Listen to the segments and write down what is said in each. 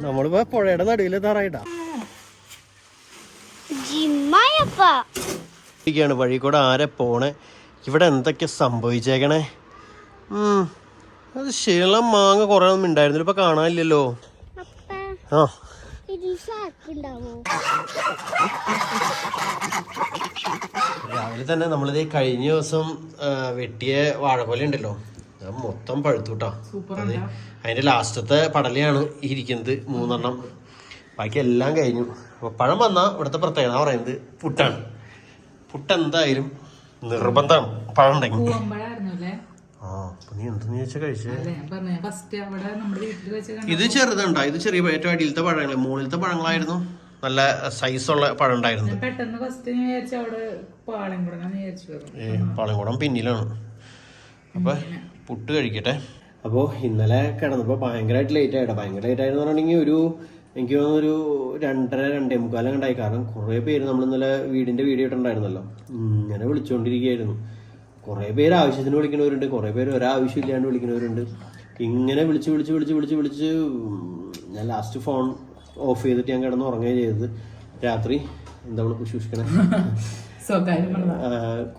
നമ്മളിപ്പോ പുഴയുടെ നടുവിലെത്താറായിട്ടാ ജിമ്മായപ്പ. ഇരിക്കുകയാണ് വഴി കൂടെ ആരെ പോണേ? ഇവിടെ എന്തൊക്കെ സംഭവിച്ചേക്കണേ? ഉം, അത് ശീളം മാങ്ങ കുറേ ഒന്നും ഉണ്ടായിരുന്നില്ല ഇപ്പൊ കാണാനില്ലല്ലോ. അപ്പ ആ. രാവിലെ തന്നെ നമ്മളിത് കഴിഞ്ഞ ദിവസം വെട്ടിയ വാഴക്കൊല ഉണ്ടല്ലോ. അത് മൊത്തം പഴുത്തുട്ടാ. അത് അതിന്റെ ലാസ്റ്റത്തെ പടലയാണ് ഇരിക്കുന്നത് മൂന്നെണ്ണം. ബാക്കി എല്ലാം കഴിഞ്ഞു. അപ്പൊ പഴം വന്നാ ഇവിടുത്തെ പ്രത്യേകത പറയുന്നത് പുട്ടാണ്. പുട്ട് എന്തായാലും നിർബന്ധമാണ്. പഴം ഉണ്ടെങ്കിൽ. ആ അപ്പൊ നീ എന്തെന്ന് കഴിച്ചേ? ഇത് ചെറുതുണ്ടോ. ഇത് ചെറിയ ഏറ്റവും അടിയിലത്തെ പഴങ്ങൾ മുകളിലത്തെ പഴങ്ങളായിരുന്നു. നല്ല സൈസുള്ള പഴം ഉണ്ടായിരുന്നു പാളയംകുടം പിന്നിലാണ്. അപ്പൊ പുട്ട് കഴിക്കട്ടെ. അപ്പോൾ ഇന്നലെ കിടന്നപ്പോൾ ഭയങ്കരമായിട്ട് ലേറ്റ് ആയിട്ടോ. ഭയങ്കര ലേറ്റ് ആയെന്ന് പറഞ്ഞിട്ടുണ്ടെങ്കിൽ ഒരു എനിക്ക് തോന്നുന്നു ഒരു രണ്ടര രണ്ടേ മുക്കാലം കണ്ടായി കാരണം കുറേ പേര് നമ്മൾ ഇന്നലെ വീടിന്റെ വീഡിയോ ഇട്ടുണ്ടായിരുന്നല്ലോ ഇങ്ങനെ വിളിച്ചുകൊണ്ടിരിക്കുകയായിരുന്നു കുറേ പേര് ആവശ്യത്തിന് വിളിക്കുന്നവരുണ്ട്. കുറേ പേര് ഒരാവശ്യം ഇല്ലാണ്ട് വിളിക്കുന്നവരുണ്ട്. ഇങ്ങനെ വിളിച്ച് വിളിച്ച് വിളിച്ച് വിളിച്ച് വിളിച്ച് ഞാൻ ലാസ്റ്റ് ഫോൺ ഓഫ് ചെയ്തിട്ട് ഞാൻ കിടന്ന് ഉറങ്ങുകയും ചെയ്തത്. രാത്രി എന്താ നമ്മൾ കുശൂഷിക്കണേ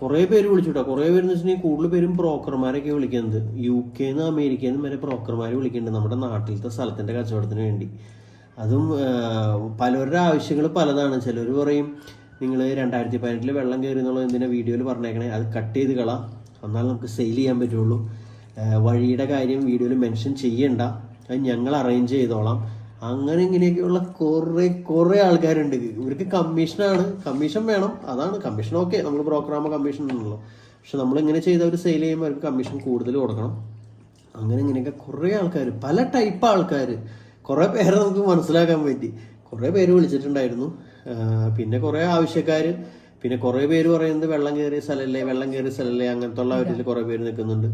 കുറെ പേര് വിളിച്ചുട്ടോ? കുറെ പേര് എന്ന് വെച്ചിട്ടുണ്ടെങ്കിൽ കൂടുതൽ പേരും ബ്രോക്കർമാരൊക്കെ വിളിക്കുന്നത്. യു കെന്ന് അമേരിക്കയിൽ നിന്ന് വരെ ബ്രോക്കർമാർ വിളിക്കുന്നുണ്ട് നമ്മുടെ നാട്ടിലത്തെ സ്ഥലത്തിന്റെ കച്ചവടത്തിന് വേണ്ടി. അതും പലവരുടെ ആവശ്യങ്ങൾ പലതാണ്. ചിലർ പറയും നിങ്ങൾ രണ്ടായിരത്തി പതിനെട്ടിൽ വെള്ളം കയറി എന്നുള്ളത് എന്തിനാ വീഡിയോയിൽ പറഞ്ഞേക്കണേ? അത് കട്ട് ചെയ്ത് കളാം. എന്നാൽ നമുക്ക് സെയിൽ ചെയ്യാൻ പറ്റുള്ളൂ. വഴിയുടെ കാര്യം വീഡിയോയിൽ മെൻഷൻ ചെയ്യണ്ട. അത് ഞങ്ങൾ അറേഞ്ച് ചെയ്തോളാം. അങ്ങനെ ഇങ്ങനെയൊക്കെയുള്ള കുറെ കുറെ ആൾക്കാരുണ്ട്. ഇവർക്ക് കമ്മീഷനാണ്. കമ്മീഷൻ വേണം. അതാണ്. Commission okay. നമ്മൾ പ്രോഗ്രാമ കമ്മീഷൻ ഉണ്ടല്ലോ. പക്ഷെ നമ്മൾ ഇങ്ങനെ ചെയ്ത് ഒരു സെയിൽ ചെയ്യുമ്പോൾ അവർക്ക് കമ്മീഷൻ കൂടുതൽ കൊടുക്കണം. അങ്ങനെ ഇങ്ങനെയൊക്കെ കുറേ ആൾക്കാർ പല ടൈപ്പ് ആൾക്കാർ കുറേ പേരെ നമുക്ക് മനസ്സിലാക്കാൻ പറ്റി. കുറേ പേര് വിളിച്ചിട്ടുണ്ടായിരുന്നു. പിന്നെ കുറേ ആവശ്യക്കാർ പിന്നെ കുറേ പേര് പറയുന്നത് വെള്ളം കയറിയ സ്ഥലമല്ലേ വെള്ളം കയറിയ സ്ഥലമല്ലേ അങ്ങനത്തെ ഉള്ള അവരിൽ കുറേ പേര് നിൽക്കുന്നുണ്ട്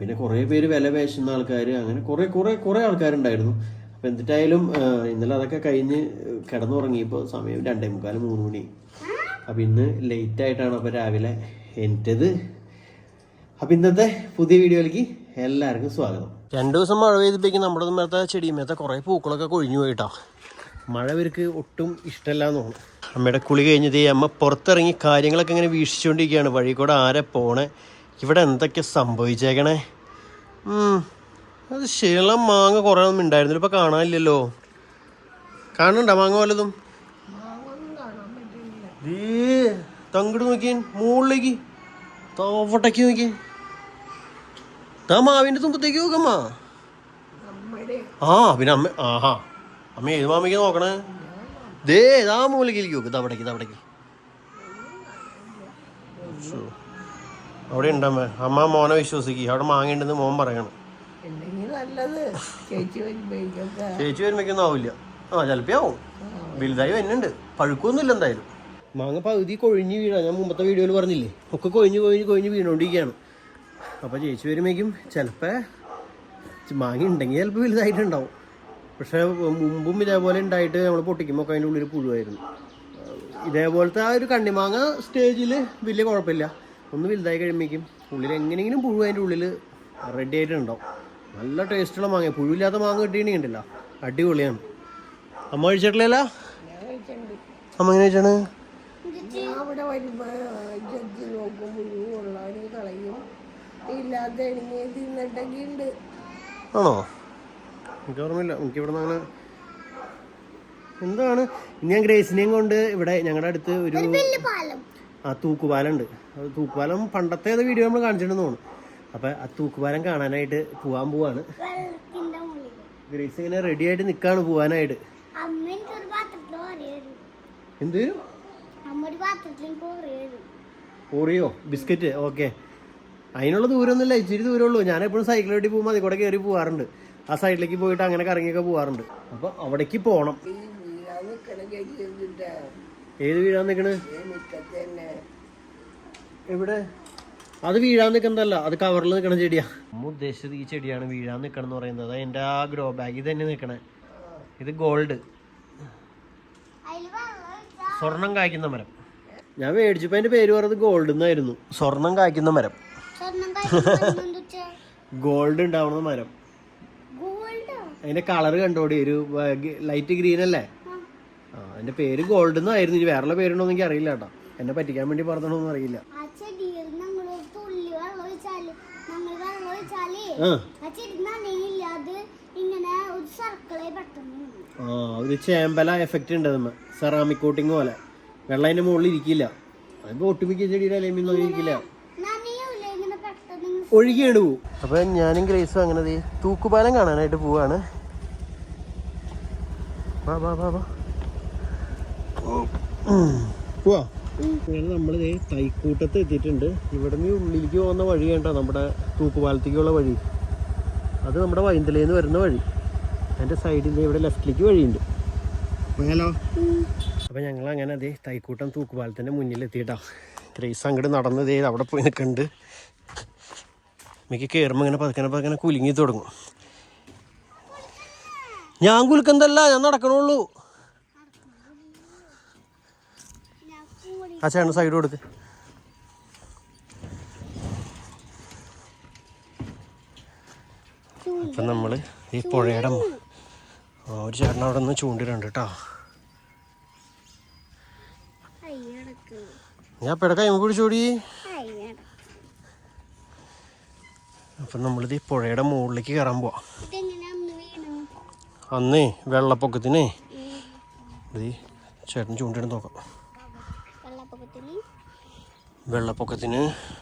പിന്നെ കുറേ പേര് വില പേശുന്ന ആൾക്കാർ അങ്ങനെ കുറേ കുറേ കുറേ ആൾക്കാരുണ്ടായിരുന്നു. അപ്പം എന്നിട്ടായാലും ആ, ഇന്നലെ അതൊക്കെ കഴിഞ്ഞ് കിടന്നുറങ്ങിയപ്പോൾ സമയം രണ്ടേ മുക്കാൽ മൂന്ന് മണി. അപ്പം ഇന്ന് ലേറ്റ് ആയിട്ടാണ് അപ്പോൾ രാവിലെ എന്റെത് അപ്പം ഇന്നത്തെ പുതിയ വീഡിയോയിലേക്ക് എല്ലാവർക്കും സ്വാഗതം. രണ്ടു ദിവസം മഴ പെയ്തപ്പോഴേക്കും നമ്മുടെ മേലത്തെ ചെടിമേത്തെ കുറേ പൂക്കളൊക്കെ കൊഴിഞ്ഞു പോയിട്ടാ. മഴ ഇവർക്ക് ഒട്ടും ഇഷ്ടമല്ല എന്ന് തോന്നുന്നു. അമ്മയുടെ കുളി കഴിഞ്ഞത് അമ്മ പുറത്തിറങ്ങി കാര്യങ്ങളൊക്കെ ഇങ്ങനെ വീക്ഷിച്ചുകൊണ്ടിരിക്കുകയാണ്. വഴി കൂടെ ആരെ പോണേ? ഇവിടെ എന്തൊക്കെ സംഭവിച്ചേക്കണേ? അത് ശീളം മാങ്ങ കുറേ ഒന്നും ഉണ്ടായിരുന്നില്ല. ഇപ്പം കാണാനില്ലല്ലോ. കാണുന്നുണ്ടോ മാങ്ങ വല്ലതും? ദേ, തങ്ങട് നോക്കിയൻ മുകളിലേക്ക്. തോവട്ടയ്ക്ക് നോക്കി താ മാവിന്റെ തുമ്പത്തേക്ക് നോക്കമ്മ ആ പിന്നെ അമ്മ ആഹാ. അമ്മ ഏത് മാമയ്ക്ക് നോക്കണേ? ദേ ഇതാ മൂലക്കിലേക്ക് നോക്ക്. തവടക്ക് തവടക്ക് അവിടെ ഉണ്ടമ്മ അമ്മ. മോനെ വിശ്വസിക്കുക അവിടെ മാങ്ങയുണ്ടെന്ന് മോൻ പറയണം. ചേച്ചി വരുമ്പോഴേക്കൊന്നും ആവില്ല ആ ചിലപ്പോ ആവും. വലുതായി വരുന്നുണ്ട്. പഴുക്കൊന്നുമില്ല എന്തായാലും. മാങ്ങ പകുതി കൊഴിഞ്ഞ് വീഴാ. ഞാൻ മുമ്പത്തെ വീഡിയോയിൽ പറഞ്ഞില്ലേ? ഒക്കെ കൊഴിഞ്ഞ് കൊഴിഞ്ഞ് കൊഴിഞ്ഞ് വീണോണ്ടിരിക്കുകയാണ്. അപ്പോൾ ചേച്ചി വരുമ്പോഴേക്കും ചിലപ്പോൾ മാങ്ങ ഉണ്ടെങ്കിൽ ചിലപ്പോൾ വലുതായിട്ടുണ്ടാവും. പക്ഷേ മുമ്പും ഇതേപോലെ ഉണ്ടായിട്ട് നമ്മൾ പൊട്ടിക്കുമ്പോൾ ഒക്കെ അതിന്റെ ഉള്ളിൽ പുഴുവായിരുന്നു. ഇതേപോലത്തെ ആ ഒരു കണ്ണിമാങ്ങ സ്റ്റേജിൽ വലിയ കുഴപ്പമില്ല. ഒന്ന് വലുതായി കഴിയുമ്പോഴേക്കും ഉള്ളിൽ എങ്ങനെയെങ്കിലും പുഴു അതിന്റെ ഉള്ളിൽ റെഡി ആയിട്ടുണ്ടാവും. നല്ല ടേസ്റ്റുള്ള മാങ്ങ. പുഴുവില്ലാത്ത മാങ്ങ കിട്ടിയിട്ടുണ്ടെങ്കിൽ ഉണ്ടല്ലോ. അടിപൊളിയാണ്. അമ്മ കഴിച്ചിട്ടില്ല അമ്മ എങ്ങനെ കഴിച്ചാണ്? അവിടെ വരുമ്പോ ജഡ്ജി നോക്കും മുഴുവൻ ഉള്ളവര് കളയും. ഇല്ലാത്ത എനിക്ക് തിന്നിട്ടൊക്കെ ഉണ്ട്. ആണോ? എനിക്ക് ഓർമ്മയില്ല. എനിക്ക് ഇവിടെ നിന്ന് അങ്ങനെ എന്താണ്? ഇനി ഞാൻ ഗ്രേസിനെയും കൊണ്ട് ഇവിടെ ഞങ്ങളുടെ അടുത്ത് ഒരു ആ തൂക്കുപാലം ഉണ്ട്. അത് തൂക്കുപാലം പണ്ടത്തെ വീഡിയോ നമ്മൾ കാണിച്ചിട്ടുണ്ടെന്ന് തോന്നുന്നു. അപ്പം ആ തൂക്കുപാലം കാണാനായിട്ട് പോവാൻ പോവാണ്. ഗ്രേസ് ഇങ്ങനെ റെഡി ആയിട്ട് നിൽക്കാണ് പോവാനായിട്ട്. എന്ത്? ഓറിയോ? ബിസ്ക്കറ്റ്? ഓക്കെ. അതിനുള്ള ദൂരമൊന്നുമില്ല ഇച്ചിരി ദൂരമുള്ളൂ ഞാൻ എപ്പോഴും സൈക്കിൾ വെട്ടി പോകുമ്പോൾ അതിൽ കൂടെ കയറി പോകാറുണ്ട് ആ സൈഡിലേക്ക് പോയിട്ട് അങ്ങനെ കറങ്ങിയൊക്കെ പോവാറുണ്ട്. അപ്പൊ അവിടേക്ക് പോണം. നിക്കണ ഏത് വീഴാൻ നിക്കണ്? എവിടെ? അത് വീഴാൻ നിൽക്കുന്നതല്ല അത് കവറിൽ നിൽക്കണ ചെടിയാ. നമ്മ ഉദ്ദേശിച്ചത് ഈ ചെടിയാണ് വീഴാൻ നിൽക്കണം എന്ന് പറയുന്നത്. എന്റെ ആ ഗ്രോ ബാഗിൽ തന്നെ നിൽക്കണേ ഇത് ഗോൾഡ് സ്വർണം കായ്ക്കുന്ന മരം. ഞാൻ മേടിച്ചപ്പോൾ അതിന്റെ പേര് പറഞ്ഞത് ഗോൾഡ് എന്നായിരുന്നു. സ്വർണം കായ്ക്കുന്ന മരം. ഗോൾഡ് ഉണ്ടാവുന്ന മരം ഗോൾഡോ അതിന്റെ കളർ കണ്ടോടി ഒരു ലൈറ്റ് ഗ്രീൻ അല്ലേ? ആ. അതിന്റെ പേര് ഗോൾഡ് എന്നായിരുന്നു. ഇനി വേറെ പേരുണ്ടോ എനിക്ക് അറിയില്ല കേട്ടോ. എന്നെ പറ്റിക്കാൻ വേണ്ടി പറഞ്ഞോന്നും അറിയില്ല ആ ചെടിയിൽ ഞങ്ങൾ ഒരു തുള്ളി വെള്ളം ഒഴിച്ചാൽ ഞങ്ങൾ വെള്ളം ഒഴിച്ചാലേ ആ. ഒരു ചേമ്പല എഫക്റ്റ് ഉണ്ട് നമ്മ സെറാമിക് കോട്ടിങ് പോലെ. വെള്ളം അതിന്റെ മുകളിൽ ഇരിക്കില്ല. അതിപ്പോ ഒട്ടുമിക്ക ചെടിയുടെ ഇരിക്കില്ല. പെട്ടെന്ന് ഇങ്ങനെ ഒഴുകിയാണ് പോവും. അപ്പൊ ഞാനും ഗ്രേസും അങ്ങനെ ദേ തൂക്കുപാലം കാണാനായിട്ട് പോവാണ്. വാ വാ വാ വാ. ഓ പോവാ അങ്ങനെ നമ്മൾ തൈക്കൂട്ടത്ത് എത്തിയിട്ടുണ്ട്. ഇവിടെ നിന്ന് ഉള്ളിലേക്ക് പോകുന്ന വഴി കേട്ടോ നമ്മുടെ തൂക്കുപാലത്തേക്കുള്ള വഴി. അത് നമ്മുടെ വൈന്തലേന്ന് വരുന്ന വഴി. അതിന്റെ സൈഡിൽ ഇവിടെ ലെഫ്റ്റിലേക്ക് വഴിയുണ്ട്. പോയാലോ അപ്പം ഞങ്ങൾ അങ്ങനെ അതേ തൈക്കൂട്ടം തൂക്കുപാലത്തിന്റെ മുന്നിൽ എത്തിയിട്ടോ ഗ്രേസ് അങ്ങോട്ട് നടന്നത് അവിടെ പോയി നിൽക്കുന്നുണ്ട് മിക്ക കയറുമ്പോൾ ഇങ്ങനെ പതുക്കനെ പതുക്കനെ കുലുങ്ങി തുടങ്ങും. ഞാൻ കുലുക്കുന്നതല്ല ഞാൻ നടക്കണുള്ളൂ ഞാൻ കൂടി ആ ചേട്ടൻ സൈഡ് കൊടുക്ക് അപ്പം നമ്മൾ ഈ പുഴയുടെ ഒരു ചേട്ടൻ അവിടെ നിന്ന് ചൂണ്ടിട്ടുണ്ട് കേട്ടോ ഞാൻ പിട കൈമ പിടിച്ചോടി അപ്പം നമ്മളിത് ഈ പുഴയുടെ മുകളിലേക്ക് കയറാൻ പോവാം. അന്ന് വെള്ളപ്പൊക്കത്തിനേ ഇത് ചേട്ടൻ ചൂണ്ടിട്ട് നോക്കാം. വെള്ളപ്പൊക്കത്തിന്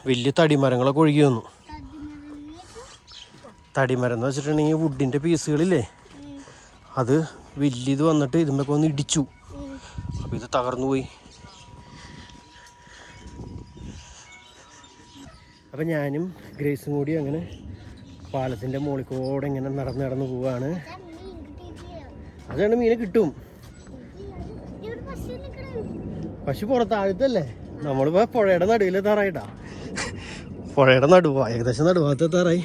വലിയ തടിമരങ്ങളൊക്കെ ഒഴുകി വന്നു. തടിമരം എന്ന് വെച്ചിട്ടുണ്ടെങ്കിൽ വുഡിന്റെ പീസുകളില്ലേ അത് വലിയത് വന്നിട്ട് ഇതുമ്മൊക്കെ ഒന്ന് ഇടിച്ചു. അപ്പോൾ ഇത് തകർന്നു പോയി. അപ്പം ഞാനും ഗ്രേസും കൂടി അങ്ങനെ പാലത്തിന്റെ മുകളിൽ ഇങ്ങനെ നടന്ന് നടന്ന് പോവാണ്. അതാണ് മീനെ കിട്ടും. ഇവിടെ പശു നിൽക്കണം പശു പുറത്ത് താഴത്തല്ലേ നമ്മളിപ്പോൾ പുഴയുടെ നടുവിലെത്താറായിട്ടാ പുഴയുടെ നടുവാ ഏകദേശം നടുവാത്തെത്താറായി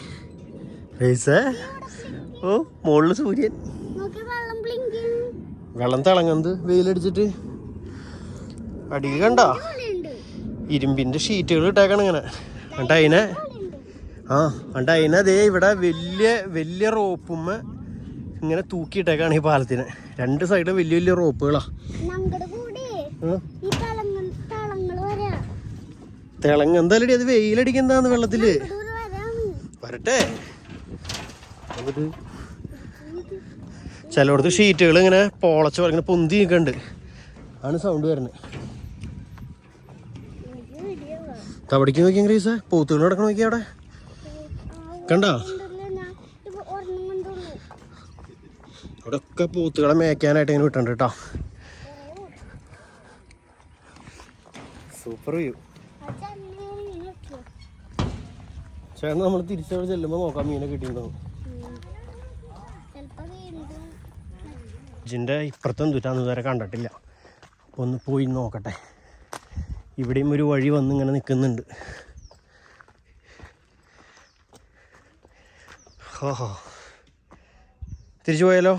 റേസേ ഓ മുകളിൽ സൂര്യൻ. നോക്കി വെള്ളം തിളങ്ങുന്നത് വെയിലടിച്ചിട്ട്. അടിയിൽ കണ്ട? ഇരുമ്പിന്റെ ഷീറ്റുകൾ ഇട്ടേക്കണം ഇങ്ങനെ. എന്നിട്ട് അതിനെ ആ എന്നിട്ട് അതിനെ അതേ ഇവിടെ വലിയ വലിയ റോപ്പുമ്മ ഇങ്ങനെ തൂക്കിയിട്ടേക്കാണ് ഈ പാലത്തിന്. രണ്ട് സൈഡും വലിയ വലിയ റോപ്പുകളാ. തിളങ്ങ എന്തായാലും അത് വെയിലടിക്കുന്നതാന്ന് വെള്ളത്തിൽ. വരട്ടെ. ചിലടത്ത് ചിലയിടത്ത് ഷീറ്റുകൾ ഇങ്ങനെ പോളച്ച ഇങ്ങനെ പൊന്തി നിൽക്കുന്നുണ്ട്. ആണ് സൗണ്ട് വരുന്നത്. തവിടേക്ക് നോക്കിയാൽ ഗ്രീസ പൂത്തുകൾ നടക്കണം നോക്കിയാ അവിടെ. കണ്ടോ? അവിടെ ഒക്കെ പൂത്തുകളെ മേയ്ക്കാനായിട്ട് ഇങ്ങനെ വിട്ടുണ്ട് കേട്ടോ. Super view? ചേട്ടൻ നമ്മൾ തിരിച്ചവിടെ ചെല്ലുമ്പോൾ നോക്കാം മീനെ കിട്ടിയിട്ടുണ്ടാവും ജിന്റെ ജിന്റെ ഇപ്പുറത്തും തുറ്റാന്ന് ഇതുവരെ കണ്ടിട്ടില്ല. അപ്പോൾ ഒന്ന് പോയി നോക്കട്ടെ. ഇവിടെയും ഒരു വഴി വന്ന് ഇങ്ങനെ നിൽക്കുന്നുണ്ട് ഓഹോ. തിരിച്ചു പോയാലോ.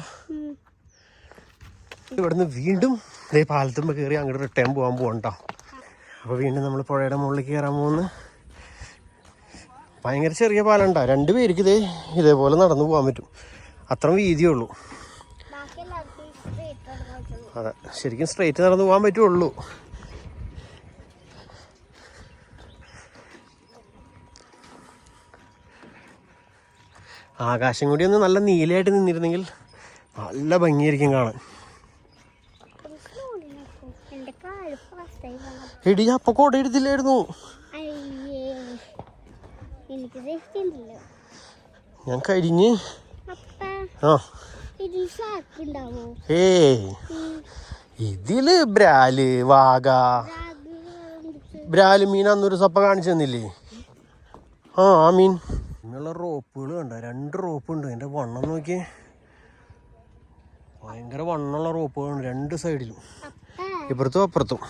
ഇവിടുന്ന് വീണ്ടും ഇതേ പാലത്തുമ്പോൾ കയറി അങ്ങോട്ട് റിട്ടേൺ പോകാൻ പോകണ്ടോ അപ്പോൾ വീണ്ടും നമ്മൾ പുഴയുടെ മുകളിൽ കയറാൻ പോകുന്നു. ഭയങ്കര ചെറിയ പാലം ഉണ്ടാവും രണ്ട് പേർക്ക് ഇതേ ഇതേപോലെ നടന്നു പോകാൻ പറ്റും. അത്ര വീതിയേ ഉള്ളൂ. സ്ട്രീറ്റ് അതെ. ശരിക്കും സ്ട്രെയിറ്റ് നടന്നു പോകാൻ പറ്റുള്ളൂ ആകാശം കൂടി ഒന്ന് നല്ല നീലയായിട്ട് നിന്നിരുന്നെങ്കിൽ നല്ല ഭംഗിയായിരിക്കും കാണാൻ. എടി അപ്പൊ കോട എടുത്തില്ലായിരുന്നു ഞാൻ കരിഞ്ഞ് അപ്പ ആ. ഏ ഇതിൽ ബ്രാൽ വാഗ. ബ്രാൽ മീൻ അന്നൊരു സപ്പ കാണിച്ചു തന്നില്ലേ? ആ ആ മീൻ. ഇങ്ങനെയുള്ള റോപ്പുകൾ കണ്ട? രണ്ട് റോപ്പ് ഉണ്ട് അതിന്റെ വണ്ണം നോക്കിയേ. ഭയങ്കര വണ്ണമുള്ള റോപ്പുകളുണ്ട് രണ്ട് സൈഡിലും. ഇപ്പുറത്തും അപ്പുറത്തും.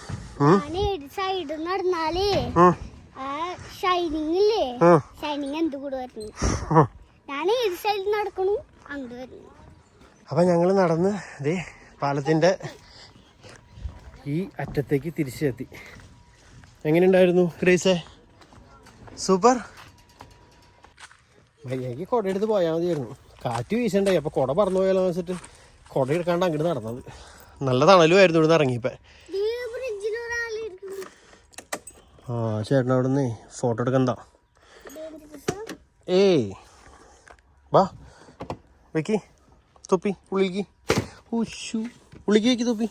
സൈഡ് നടന്നാലേ ഷൈനിങ് ഇല്ലേ? ഷൈനിങ് എന്ത് കൂടെ വരുന്നു? ഞാൻ ഏത് സൈഡിൽ നടക്കണു അങ്ങോട്ട് വരുന്നു. അപ്പൊ ഞങ്ങൾ നടന്ന് ദേ പാലത്തിന്റെ ഈ അറ്റത്തേക്ക് തിരിച്ചെത്തി. എങ്ങനെയുണ്ടായിരുന്നു ക്രേസേ സൂപ്പർ. വയ്യാക്കി കൊടയെടുത്ത് പോയാൽ മതിയായിരുന്നു. കാറ്റ് വീശണ്ടായി അപ്പോൾ കുട പറന്നു പോയാലോ വെച്ചിട്ട് കുട എടുക്കാണ്ട് അങ്ങോട്ട് നടന്നത്. നല്ല തണലുമായിരുന്നു ഇവിടുന്ന് ഇറങ്ങിയപ്പോൾ ആ ചേട്ടൻ അവിടെ നിന്ന് ഫോട്ടോ എടുക്കണ്ട ഏയ് വാ വെക്കി തൊപ്പി ഉള്ളിലേക്ക്. ഉഷു ഉള്ളിലേക്ക് വെക്കി തൊപ്പി.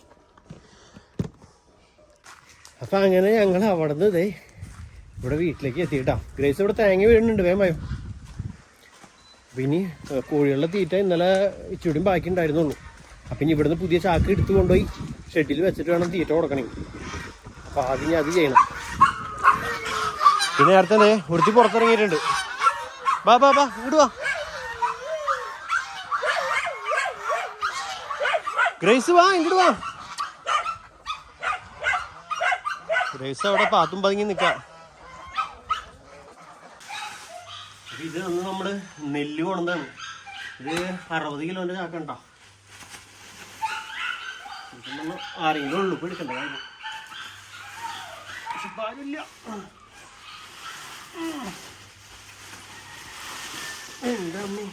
അപ്പം അങ്ങനെ ഞങ്ങൾ അവിടെ നിന്ന് ഇതേ ഇവിടെ വീട്ടിലേക്ക് എത്തിയിട്ടാ. ഗ്രേസ് ഇവിടെ തേങ്ങ വീഴുന്നുണ്ട് വേഗം ഭയം പിന്നെ കോഴികളുടെ തീറ്റ ഇന്നലെ ഇച്ചിരിയും ബാക്കി ഉണ്ടായിരുന്നുള്ളൂ ഇനി ഇവിടുന്ന് പുതിയ ചാക്ക് എടുത്ത് കൊണ്ടുപോയി ഷെഡിൽ വെച്ചിട്ട് വേണം തീറ്റ കൊടുക്കണേ. അപ്പം ആദ്യം ഞാൻ അത് ചെയ്യണം. പിന്നെ നേരത്തെ ഉടുത്തി പുറത്തിറങ്ങിയിട്ടുണ്ട്. ബാ ബാ ബാ ഇങ്ങോട്ട് വാ. ഗ്രേസ് വാ ഇങ്ങോട്ട് വാ. ഗ്രേസ് അവിടെ പാത്തും പതുങ്ങി നിക്കാം. ഇത് നമ്മൾ നെല്ല് കൊണ്ടതാണ് ഇത് അറുപത് കിലോന്റെ ചാക്കണ്ട ആരെങ്കിലും ഉള്ളു പിടിക്കണ്ട കാര്യം പക്ഷെ പാലില്ല എന്താ അമ്മേ?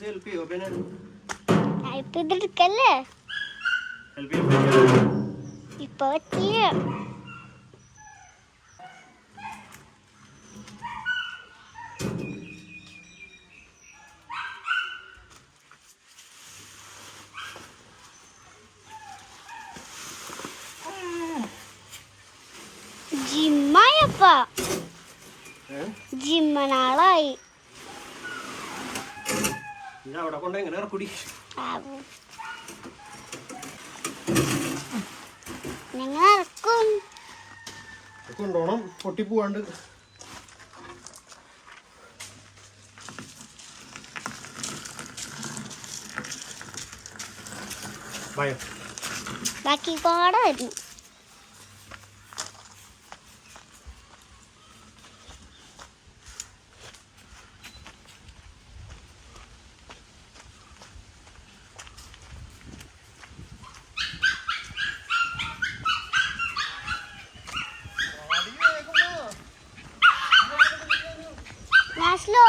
ഹെൽപ്പ് ചെയ്യോ പിന്നെ ഇപ്പൊ ഇതെടുക്കല്ലേ ഹെൽപ്പ് ചെയ്യാൻ പറ്റില്ല ഇപ്പൊ പറ്റില്ല ജിമ്മായപ്പ ഏഹ് ജിമ്മനാളായി ഇത് അവിടെ കൊണ്ട് എങ്ങനെ ഇറക്കൂടി കൊണ്ടോണം പൊട്ടിപ്പോവാണ്ട്. ഭയം ബാക്കി പാടെ സ്ലോ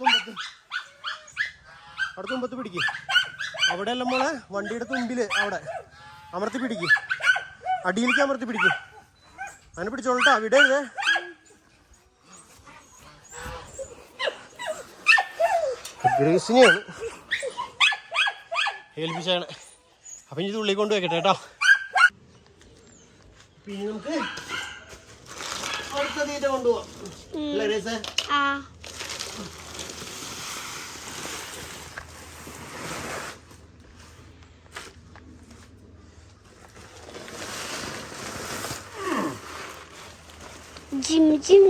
തുമ്പത്ത്. അവിടെ തുമ്പത്ത് പിടിക്ക്. അവിടെ അല്ല മോളെ വണ്ടിയുടെ തുമ്പിൽ അവിടെ. അമർത്തി പിടിക്ക്. അടിയിലേക്ക് അമർത്തി പിടിക്ക്. അങ്ങനെ പിടിച്ചോളട്ടാ വിടരുതേ. ഗ്രേസിനെയാണ്. ഏൽപ്പിച്ചാണ്. അപ്പം ഇനി ഉള്ളി കൊണ്ട് വെക്കട്ടെ കേട്ടോ. പിന്നെ നമുക്ക് അടുത്ത തീറ്റ കൊണ്ടുപോവാം. അല്ലേ ഗ്രേസേ ആ. Gym gym.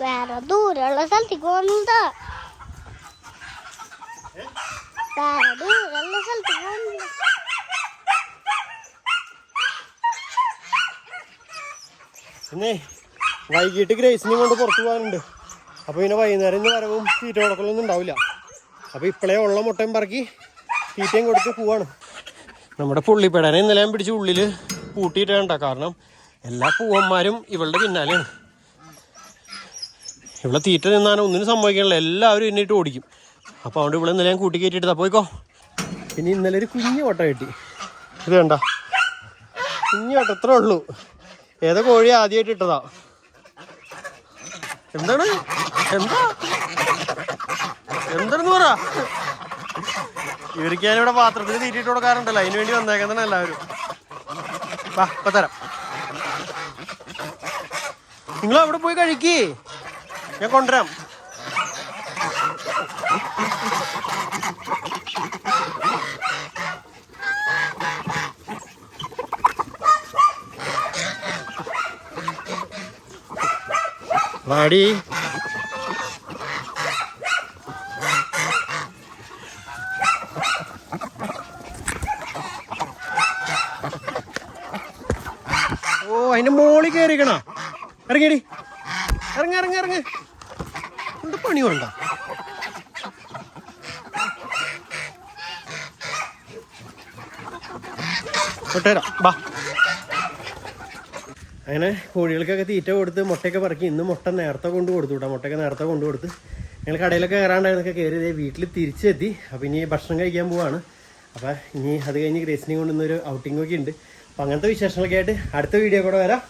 വേറെ ദൂരമുള്ള സ്ഥലത്തേക്ക് പോകുന്നതാ വേറെ ദൂരമുള്ള സ്ഥലത്തേക്ക് പോകുന്നതാ പിന്നെ വൈകിട്ട് ഗ്രേസിനെയും കൊണ്ട് പുറത്തു പോകാനുണ്ട്. അപ്പോൾ പിന്നെ വൈകുന്നേരം ഇന്ന് വരവും തീറ്റ കൊടുക്കലൊന്നും ഉണ്ടാവില്ല. അപ്പോൾ ഇപ്പോഴേ ഉള്ള മുട്ടയും പറക്കി തീറ്റയും കൊടുത്ത് പോവാണ്. നമ്മുടെ പുള്ളിപ്പെടനെ ഇന്നലെ പിടിച്ച് ഉള്ളിൽ പൂട്ടിയിട്ടാണ്ട. കാരണം എല്ലാ പൂവന്മാരും ഇവളുടെ പിന്നാലെയാണ്. ഇവിടെ തീറ്റ നിന്നാണ് ഒന്നിനും സംഭവിക്കണില്ല എല്ലാവരും എന്നിട്ട് ഓടിക്കും. അപ്പോൾ അതുകൊണ്ട് ഇവിടെ ഇന്നലെ ഞാൻ കൂട്ടി കയറ്റിയിട്ട് പോയിക്കോ. പിന്നെ ഇന്നലെ ഒരു കുഞ്ഞു ഓട്ടം കിട്ടി. ഇത് വേണ്ട കുഞ്ഞു ഓട്ടം ഇത്രേ ഉള്ളൂ. ഏതോ കോഴി ആദ്യമായിട്ട് ഇട്ടതാ? എന്താണ്? എന്താ? എന്താണെന്ന് പറ? ഇവർക്ക് ഞാനിവിടെ പാത്രത്തിൽ തീറ്റിട്ട് കൊടുക്കാറുണ്ടല്ലോ. അതിന് വേണ്ടി വന്നേക്കുന്നതാണ് എല്ലാവരും. വാ ഇപ്പൊ തരാം. നിങ്ങൾ അവിടെ പോയി കഴിക്കേ. ഞാൻ കൊണ്ടുവരാം. വാടി ഓ അതിന്റെ മോളിൽ കയറിക്കണോ ഇറങ്ങിയടി. ഇറങ്ങി ഇറങ്ങി ഇറങ്ങി. എന്ത് പണി വേണ്ട അങ്ങനെ കോഴികൾക്കൊക്കെ തീറ്റ കൊടുത്ത് മുട്ടയൊക്കെ പറക്കി ഇന്ന് മുട്ട നേരത്തെ കൊണ്ട് കൊടുത്തു കേട്ടോ മുട്ടയൊക്കെ നേരത്തെ കൊണ്ട് കൊടുത്ത്. ഞങ്ങൾ കടയിലൊക്കെ കയറാണ്ടായിരുന്നൊക്കെ കയറി ദേ വീട്ടിൽ തിരിച്ചെത്തി. അപ്പോൾ ഇനി ഭക്ഷണം കഴിക്കാൻ പോവാണ്. അപ്പോൾ ഇനി അത് കഴിഞ്ഞ് ഗ്രേസിനെയും കൊണ്ടുവന്നൊരു ഔട്ടിംഗ് ഒക്കെ ഉണ്ട്. അപ്പോൾ അങ്ങനത്തെ വിശേഷങ്ങളൊക്കെ ആയിട്ട് അടുത്ത വീഡിയോ കൂടെ വരാം.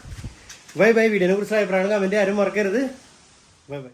Bye bye. വീഡിയോനെ കുറിച്ച് അഭിപ്രായങ്ങൾ കമന്റ് ആരും മറക്കരുത്. Bye bye.